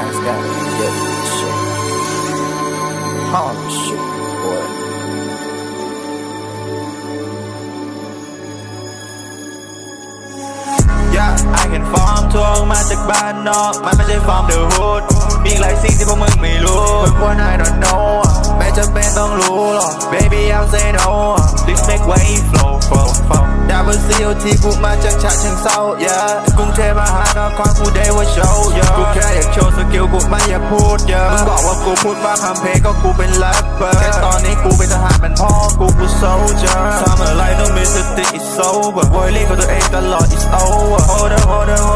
guys gotta get this shit. Holy shit, boy. Yeah I can ฟอร์มทวงมาจากบ้านนอก มันไม่ใช่ฟอร์มเดอะฮูดมีหลายสิ่งที่พวกมึงไม่รู้เพื่อนควร I don't know ไม่จำเป็นต้องรู้หรอก Baby I'll say no Please make way flow flow flow Double C O T กูมาจากฉะเชิงเซา yeah กรุงเทพมหานครกูได้ว่าโชว์ yeah กูแค่อยากโชว์สกิลกูไม่อยากพูด yeah มึงบอกว่ากูพูดว่าคำเพลงก็กูเป็นแรปเปอร์แค่ตอนนี้กูเป็นทหารเป็นพ่อกูกูโซลเจอร์ทำอะไรต้องมีสติ it's sober วอยลี่กับตัวเองตลอด it's over hold up hold up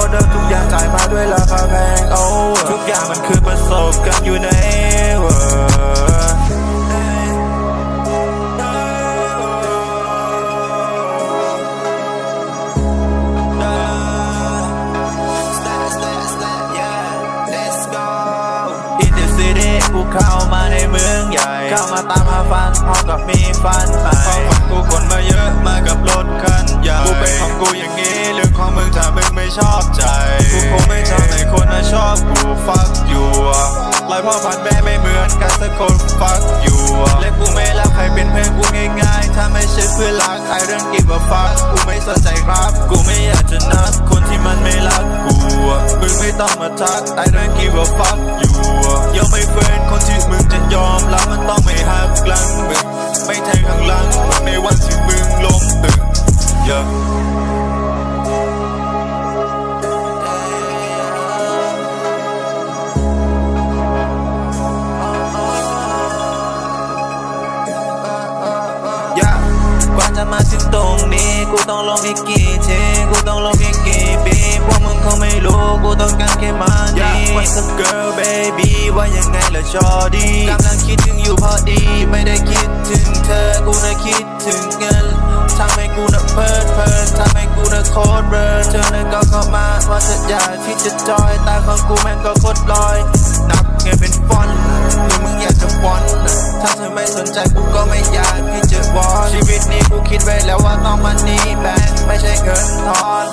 อินเดซิตี้กูเข้ามาในเมืองใหญ่ เข้ามาตามหาฝันพร้อมกับมีฝันใหม่ความฝันกูคนมาเยอะมากับรถคันใหญ่ กูเป็นของกูอย่างนี้เรื่องของมึงถ้ามึงไม่ชอบใจ กูคงไม่ทำให้คนน่ะชอบกูฟักอยู่ลอยพ่อพันแม่ไม่เหมือนกันสักคนฟักอยู่ และกูไม่รักใครเป็นเพื่อนกูง่ายๆ ถ้าไม่ใช่เพื่อนรัก I don't give a fuck กูไม่สนใจครับ กูไม่อยากจะนัดคนที่มันไม่รักกูมึงไม่ต้องมาทัก I don't give a fuck อยู่ยังไม่เฟ้นคนที่มึงจะยอมรับมันต้องไม่หัก จะมาถึงตรงนี้ กูต้องลงอีกกี่ทีกูต้องลงอีกกี่ปีพวกมึงคงไม่รู้ กูต้องการแค่มาดี What's up girl baby ว่ายังไงล่ะชอดีกำลังคิดถึงอยู่พอดี ไม่ได้คิดถึงเธอ กูน่ะคิดถึงเงินทำให้กูน่ะเพลิดเพลินทำให้กูน่ะโคตรเบิร์นเธอน่ะก็เข้ามาว่าเธออยากที่จะจอยตาของกูแม่งก็โคตรลอย นับเงินเป็นฟอนต์หรือมึงอยากจะวอนถ้าเธอไม่สนใจกูก็ ไม่อยากที่จะวอนชีวิตนี้กูคิดไว้แล้วว่าต้องมันนี่แบงไม่ใช่เงินทอน